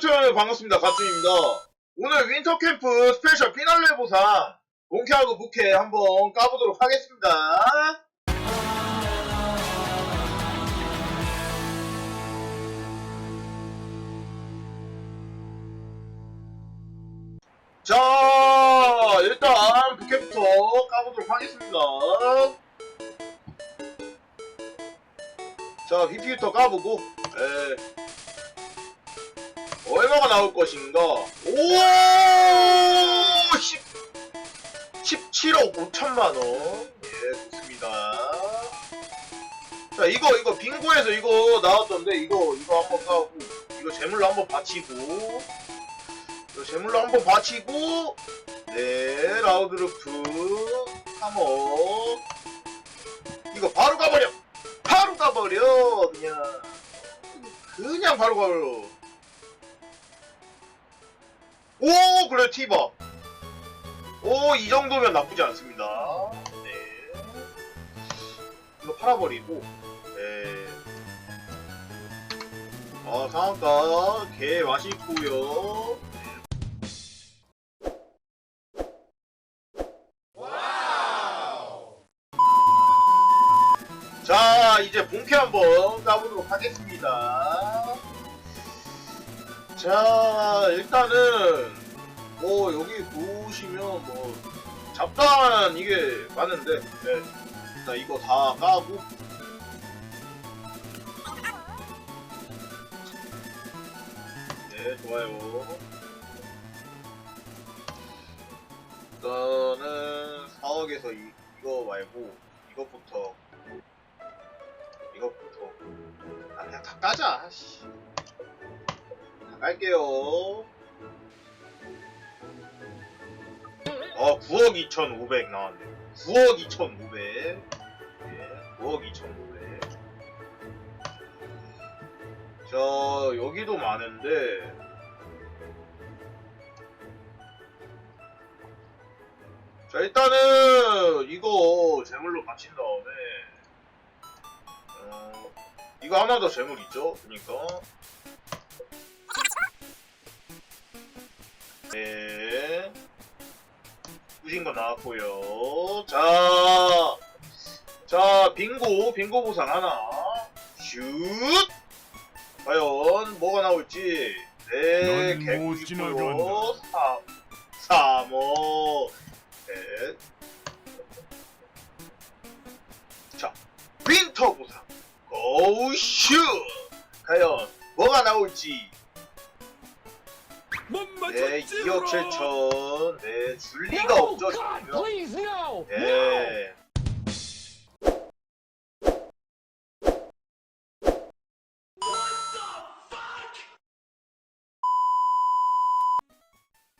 뷰트 반갑습니다. 가츠입니다. 오늘 윈터 캠프 스페셜 피날레 보상 본캐하고 부캐 한번 까보도록 하겠습니다. 자, 일단 부캐부터 까보도록 하겠습니다. 자, VP부터 까보고, 에, 얼마가 나올 것인가? 오! 10, 17억 5천만 원. 예, 좋습니다. 자, 이거, 이거, 빙고에서 이거 나왔던데, 이거, 이거 한번 까고, 이거 재물로 한번 바치고, 이거 재물로 한번 바치고, 네, 라우드루프, 3억. 이거 바로 가버려! 바로 가버려! 그냥. 그냥 바로 가버려. 오 그래 티바 오이 정도면 나쁘지 않습니다. 네. 이거 팔아버리고 네아 상한가 개 맛있고요. 자 이제 본캐 한번 까보도록 하겠습니다 자 일단은 뭐 여기 보시면 뭐 잡다한 이게 많은데 네. 일단 이거 다 까고 네 좋아요 일단은 4억에서 이, 이거 말고 이것부터 이것부터 아 그냥 다 까자 씨. 갈게요. 어, 9억 2,500 나왔네. 9억 2,500. 예, 9억 2,500. 자, 여기도 많은데. 자, 일단은, 이거 재물로 바친 다음에, 어, 이거 하나 더 재물 있죠? 그니까. 네. 부신 거 나왔고요. 자, 자, 빙고, 빙고 보상 하나. 슛! 과연 뭐가 나올지. 네, 개구리고요. 지나간다. 3, 3호, 넷. 자, 윈터 보상. 고, 슛! 과연 뭐가 나올지. 못 네, 2억 7천. 네, 줄 리가 없죠, 지금. 예.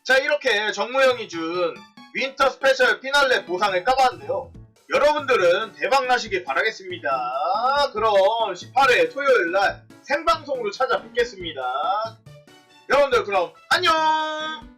자, 이렇게 정무형이 준 윈터 스페셜 피날레 보상을 까봤는데요. 여러분들은 대박 나시길 바라겠습니다. 그럼 18회 토요일 날 생방송으로 찾아뵙겠습니다. 여러분들 그럼 안녕!